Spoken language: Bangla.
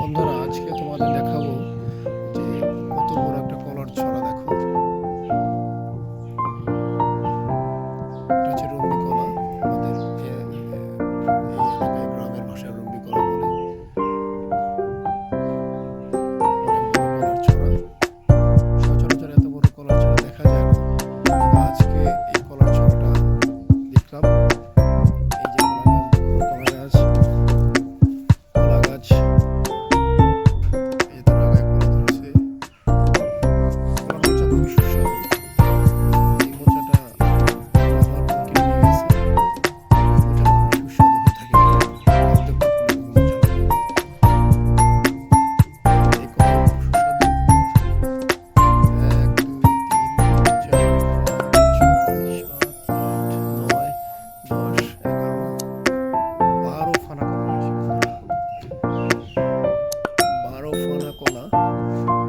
বন্ধুরা আজকে তোমাদের দেখাবো 하거나